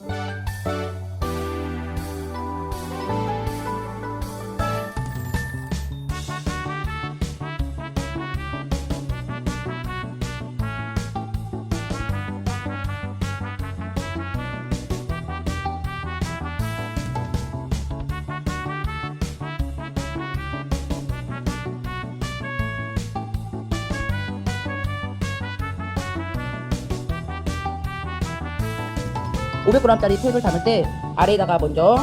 Bye. (500g짜리) 팩을 담을 때 아래에다가 먼저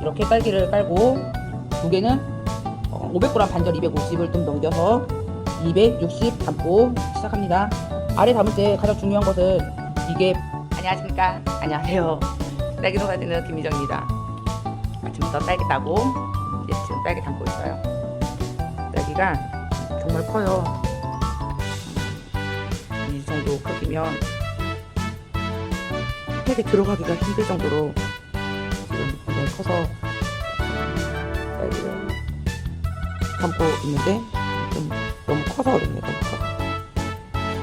이렇게 딸기를 깔고 두 개는 어, 500g 반절 250을 좀 넘겨서 260 담고 시작합니다. 아래 담을 때 가장 중요한 것은 이게 안녕하십니까? 안녕하세요. 딸기 농사 짓는 김미정입니다. 아침부터 딸기 따고 이제 지금 딸기 담고 있어요. 딸기가 정말 커요. 이 정도 크기면 팩에 들어가기가 힘들 정도로 지금 굉장히 커서 딸기를 담고 있는데 좀 너무 커서 어렵네요. 너무 커서.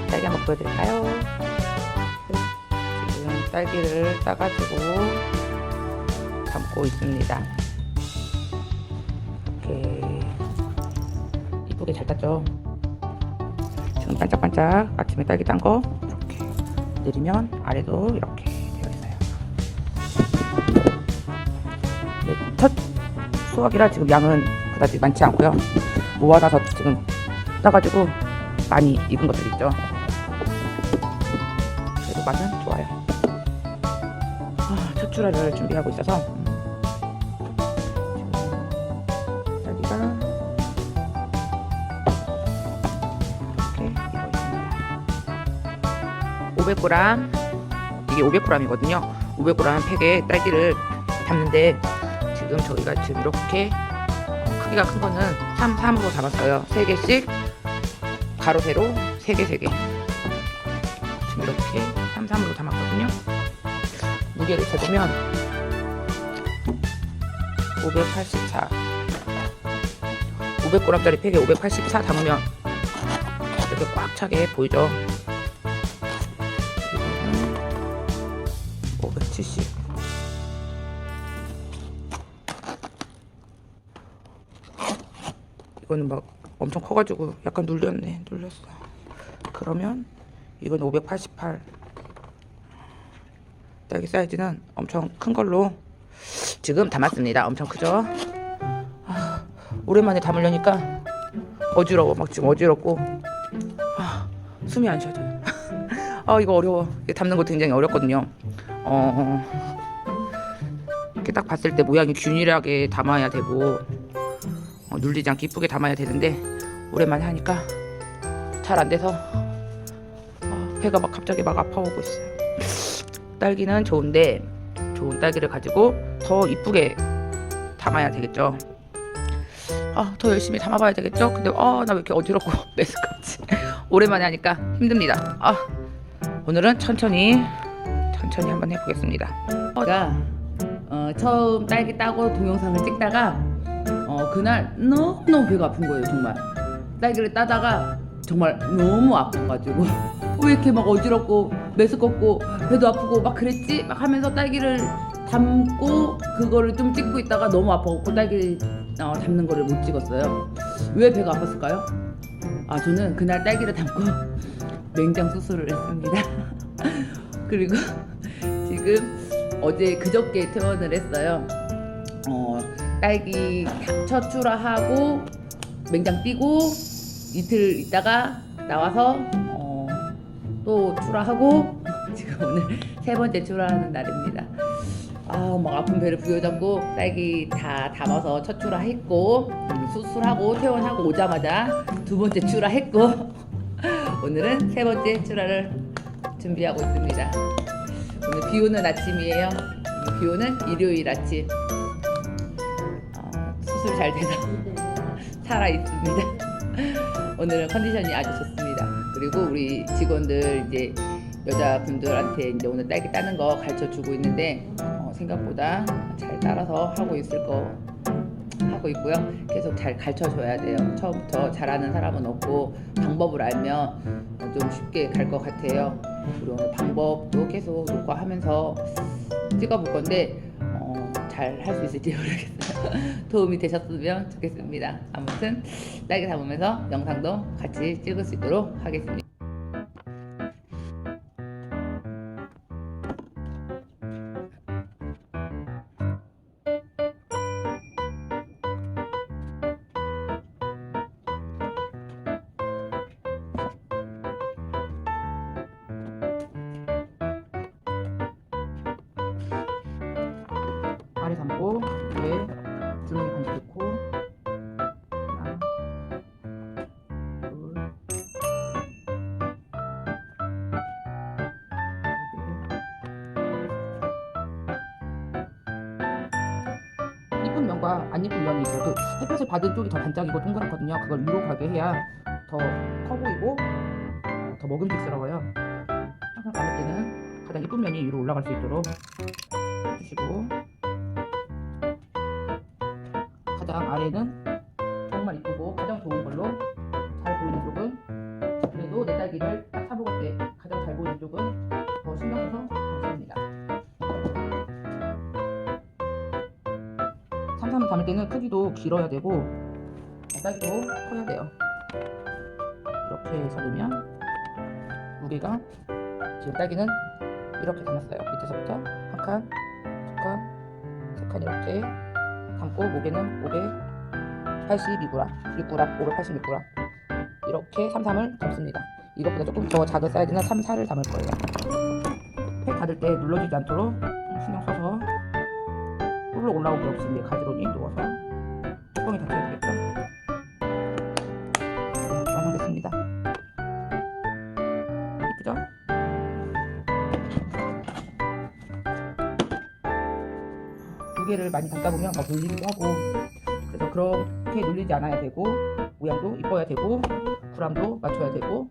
딸기 한번 보여드릴까요? 지금 딸기를 따가지고 담고 있습니다. 이렇게 이쁘게 잘 땄죠? 지금 반짝반짝 아침에 딸기 딴 거 이렇게 내리면 아래도 이렇게 수확이라 지금 양은 그다지 많지 않고요. 모아놔서 지금 따가지고 많이 익은 것들 있죠. 그래도 맛은 좋아요. 아, 첫 출하를 준비하고 있어서 딸기가 이렇게 익어 있습니다. 500g 이게 500g이거든요. 500g 팩에 딸기를 담는데 지금 저희가 지금 이렇게 어, 크기가 큰 거는 3, 3으로 담았어요. 3개씩 가로 세로 3개 3개 지금 이렇게 3, 3으로 담았거든요. 무게를 재보면 584 500g짜리 팩에 584 담으면 이렇게 꽉 차게 보이죠? 이거는 막 엄청 커가지고 약간 눌렸네 눌렸어. 그러면 이건 588 딸기 사이즈는 엄청 큰 걸로 지금 담았습니다. 엄청 크죠? 아, 오랜만에 담으려니까 어지러워. 막 지금 어지럽고. 아, 숨이 안 쉬어져요. 아 이거 어려워. 이게 담는 거 굉장히 어렵거든요. 어 이렇게 딱 봤을 때 모양이 균일하게 담아야 되고. 어, 눌리지 않게 이쁘게 담아야 되는데 오랜만에 하니까 잘 안 돼서 아, 배가 막 갑자기 막 아파오고 있어요. 딸기는 좋은데 좋은 딸기를 가지고 더 이쁘게 담아야 되겠죠. 아, 더 열심히 담아봐야 되겠죠. 근데 아, 나 왜 이렇게 어지럽고 매스껍지? 오랜만에 하니까 힘듭니다. 아, 오늘은 천천히 천천히 한번 해보겠습니다. 제가 어, 처음 딸기 따고 동영상을 찍다가 어, 그날 너무너무 배가 아픈 거예요 정말. 딸기를 따다가 정말 너무 아파가지고. 왜 이렇게 막 어지럽고 메스껍고 배도 아프고 막 그랬지? 막 하면서 딸기를 담고 그거를 좀 찍고 있다가 너무 아파갖고 딸기 어, 담는 거를 못 찍었어요. 왜 배가 아팠을까요? 아 저는 그날 딸기를 담고 맹장 수술을 했습니다. 그리고 지금 어제 그저께 퇴원을 했어요. 어, 딸기 첫 출하하고 맹장 띄고 이틀 있다가 나와서 어, 또 출하하고 지금 오늘 세 번째 출하하는 날입니다. 아, 막 아픈 배를 부여잡고 딸기 다 담아서 첫 출하했고 음, 수술하고 퇴원하고 오자마자 두 번째 출하했고 오늘은 세 번째 출하를 준비하고 있습니다. 오늘 비 오는 아침이에요. 비 오는 일요일 아침. 어, 수술 잘 돼서 살아 있습니다. 오늘은 컨디션이 아주 좋습니다. 그리고 우리 직원들 이제 여자분들한테 이제 오늘 딸기 따는 거 가르쳐 주고 있는데 어, 생각보다 잘 따라서 하고 있을 거 하고 있고요. 계속 잘 가르쳐 줘야 돼요. 처음부터 잘하는 사람은 없고 방법을 알면 좀 쉽게 갈 것 같아요. 그리고 오늘 방법도 계속 녹화하면서 찍어볼 건데 어, 잘 할 수 있을지 모르겠어요. 도움이 되셨으면 좋겠습니다. 아무튼 딸기 담으면서 영상도 같이 찍을 수 있도록 하겠습니다. 안 이쁜 면이 있어요. 그 햇볕을 받은 쪽이 더 반짝이고 동그랗거든요. 그걸 위로 가게 해야 더 커 보이고 어, 더 먹음직스러워요. 항상 담을 때는 가장 이쁜 면이 위로 올라갈 수 있도록 해주시고 가장 아래는 정말 이쁘고 가장 좋은 걸로 잘 보이는 쪽은 그래도 내 딸기를 딱 사먹을 때 가장 잘 보이는 쪽은 더 신경 써서 담을 때는 크기도 길어야 되고 딸기도 커야 돼요. 이렇게 넣으면 무게가 지금 딸기는 이렇게 담았어요. 밑에서부터 한 칸, 두 칸, 세 칸 이렇게 담고 무게는 582g, 6g, 586g 이렇게 33을 담습니다. 이것보다 조금 더 작은 사이즈는 34를 담을 거예요. 팩 닫을 때 눌러지지 않도록 신경 써서 꿀로 올라오기 없이 이제 가지런히 누워서 뚜껑이 닫혀야 되겠죠. 네, 완성됐습니다. 이쁘죠? 무게를 많이 담다 보면 막 눌리기도 하고 그래서 그렇게 눌리지 않아야 되고 모양도 이뻐야 되고 구람도 맞춰야 되고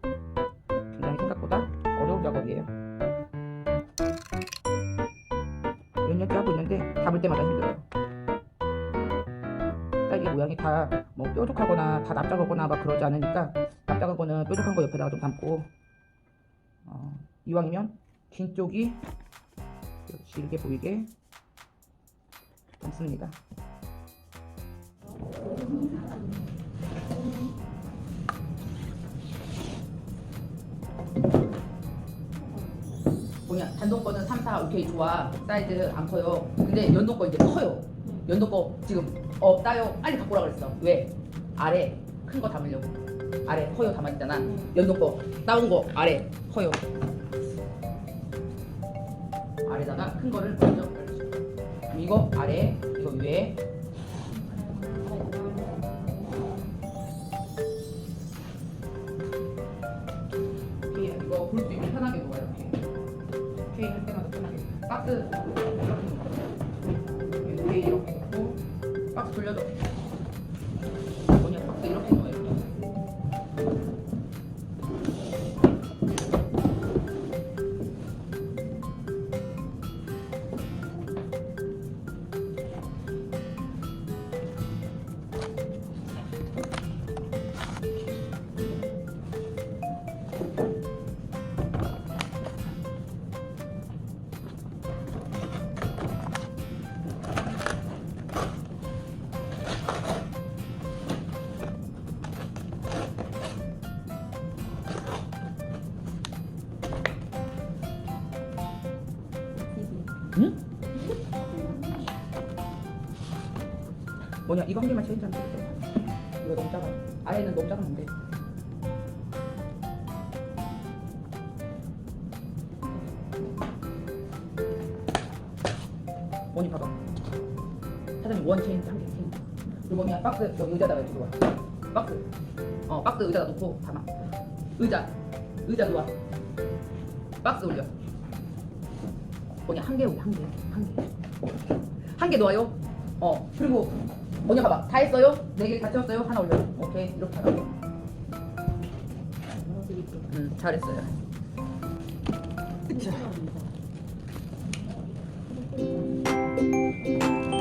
담을 때마다 힘들어요 딸기 모양이 다 뭐 뾰족하거나 다 납작하거나 막 그러지 않으니까 납작한 거는 뾰족한 거 옆에다가 좀 담고 어, 이왕이면 긴 쪽이 길게 보이게 담습니다. 뭐냐 단독 거는 3, 4, 오케이 좋아 사이즈 안 커요. 근데 연동 거 이제 커요. 연동 거 지금 없다요. 빨리 갖고 오라 그랬어. 왜? 아래 큰 거 담으려고. 아래 커요 담아있잖아. 연동 거 나온 거 아래 커요. 아래다가 큰 거를 먼저 이거 아래 이거 위에 이렇게 할 때마다 편하게 박스 이렇게 이렇게 놓고 박스 돌려줘 뭐냐 이거 한 개만 체인지 하면 되겠다 이거 너무 작아 아래는 너무 작으면 안돼. 원이 봐봐. 사장님 원 체인지 한개 체인지 그리고 뭐냐 박스 여기 의자다가 이렇게 놓아. 박스. 어 박스 의자다 놓고 담아. 의자. 의자 놓아. 박스 올려. 뭐냐 한 개 올려 한개한 개. 한개 넣어요. 어 그리고 뭐냐 봐봐 다 했어요? 네 개 다 채웠어요? 하나 올려. 오케이 이렇게 하라고. 음 잘했어요. 자.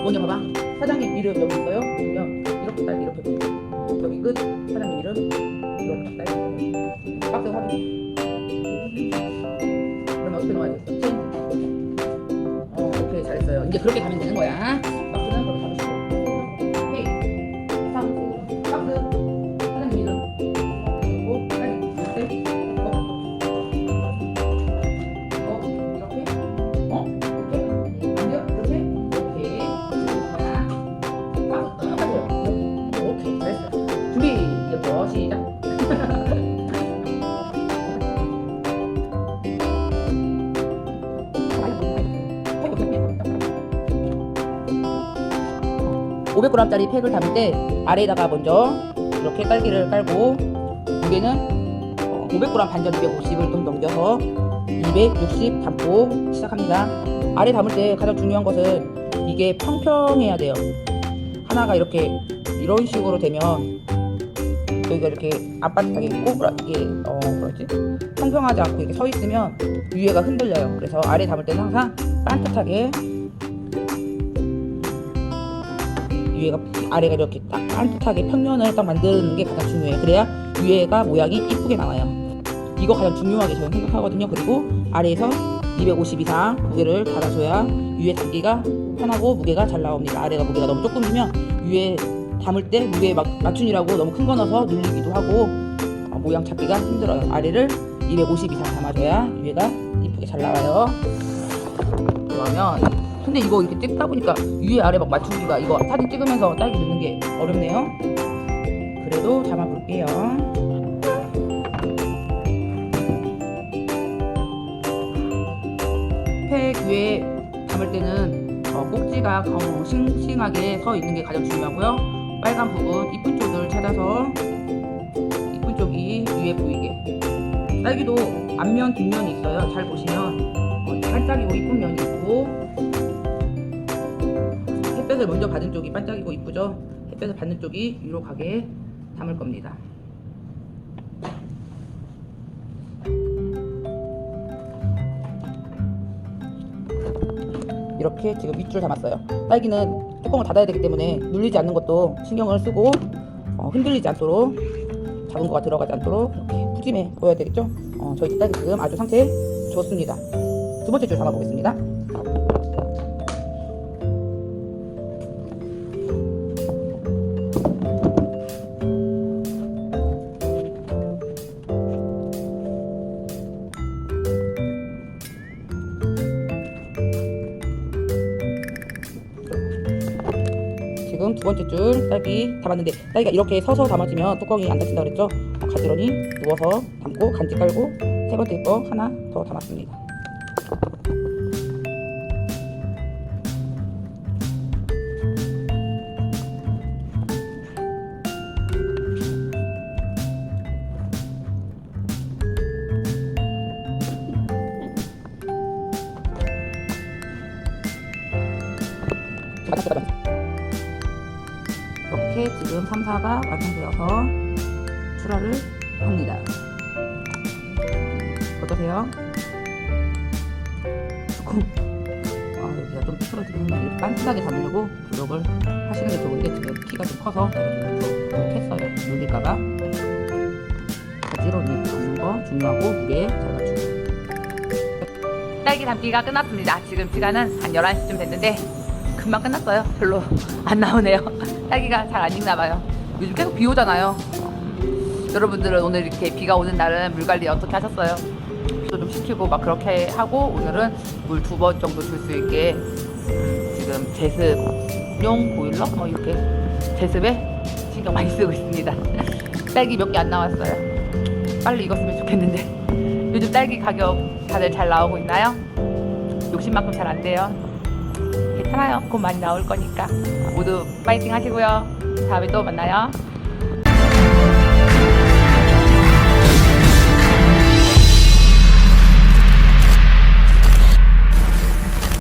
뭐냐 봐봐 사장님 이름 여기 있어요? 그러면 이렇게 딸기 이렇게 보여. 여기 끝 사장님 이름 이렇게 딸기 박스 확인. 그러면 어떻게 넣어야 되겠어? 어, 오케이. 그렇게 가면 되는 거야. 500g짜리 팩을 담을 때 아래에다가 먼저 이렇게 깔기를 깔고 무게는 어, 500g 반전 250을 좀 넘겨서 260 담고 시작합니다. 아래 담을 때 가장 중요한 것은 이게 평평해야 돼요. 하나가 이렇게 이런 식으로 되면 여기가 이렇게 아파트하게 꼬부라 이게 어 뭐지 평평하지 않고 이렇게 서 있으면 위에가 흔들려요. 그래서 아래 담을 때는 항상 반듯하게 위에가 아래가 이렇게 딱 반듯하게 평면을 딱 만드는 게 가장 중요해요. 그래야 위에가 모양이 이쁘게 나와요. 이거 가장 중요하게 저는 생각하거든요. 그리고 아래에서 250 이상 무게를 달아줘야 위에 담기가 편하고 무게가 잘 나옵니다. 아래가 무게가 너무 조금이면 위에 담을 때 무게 막 맞춤이라고 너무 큰 거 넣어서 눌리기도 하고 어, 모양 잡기가 힘들어요. 아래를 250 이상 담아줘야 위에가 이쁘게 잘 나와요. 그러면 근데 이거 이렇게 찍다 보니까 위에 아래 막 맞추기가 이거 사진 찍으면서 딸기 넣는 게 어렵네요. 그래도 잡아볼게요. 팩 위에 담을 때는 어, 꼭지가 어, 싱싱하게 서 있는 게 가장 중요하고요. 빨간 부분 이쁜 쪽을 찾아서 이쁜 쪽이 위에 보이게. 딸기도 앞면 뒷면이 있어요. 잘 보시면 어, 반짝이고 이쁜 면이 있고 햇볕을 먼저 받은 쪽이 반짝이고 이쁘죠? 햇볕을 받는 쪽이 위로 가게 담을 겁니다. 이렇게 지금 밑줄 담았어요. 딸기는 뚜껑을 닫아야 되기 때문에 눌리지 않는 것도 신경을 쓰고 어, 흔들리지 않도록 작은 거가 들어가지 않도록 이렇게 푸짐해 보여야 되겠죠? 어, 저희 딸기 지금 아주 상태 좋습니다. 두 번째 줄 담아보겠습니다. 지금 두 번째 줄 딸기 담았는데 딸기가 이렇게 서서 담아지면 뚜껑이 안 닫힌다 그랬죠? 어, 가지런히 누워서 담고 간지 깔고 세 번째 거 하나 더 담았습니다. 지금 3, 4가 완성되어서 출하를 합니다. 어떠세요? 조금 아, 여기가 좀 했는데 반듯하게 잡으려고 노력을 하시는 게 좋은데 지금 키가 좀 커서 제가 좀 노력했어요. 눌릴까봐 가지런히 잡는 거 중요하고 무게 잘 맞추고 딸기 담기가 끝났습니다. 지금 시간은 한 11시쯤 됐는데 금방 끝났어요. 별로 안 나오네요. 딸기가 잘 안 익나 봐요. 요즘 계속 비 오잖아요. 여러분들은 오늘 이렇게 비가 오는 날은 물 관리 어떻게 하셨어요? 비도 좀 시키고 막 그렇게 하고 오늘은 물 두 번 정도 줄 수 있게 지금 제습용 보일러 뭐 이렇게 제습에 신경 많이 쓰고 있습니다. 딸기 몇 개 안 나왔어요. 빨리 익었으면 좋겠는데 요즘 딸기 가격 다들 잘 나오고 있나요? 욕심만큼 잘 안 돼요. 괜찮아요. 곧 많이 나올 거니까 모두 파이팅 하시고요. 다음에 또 만나요.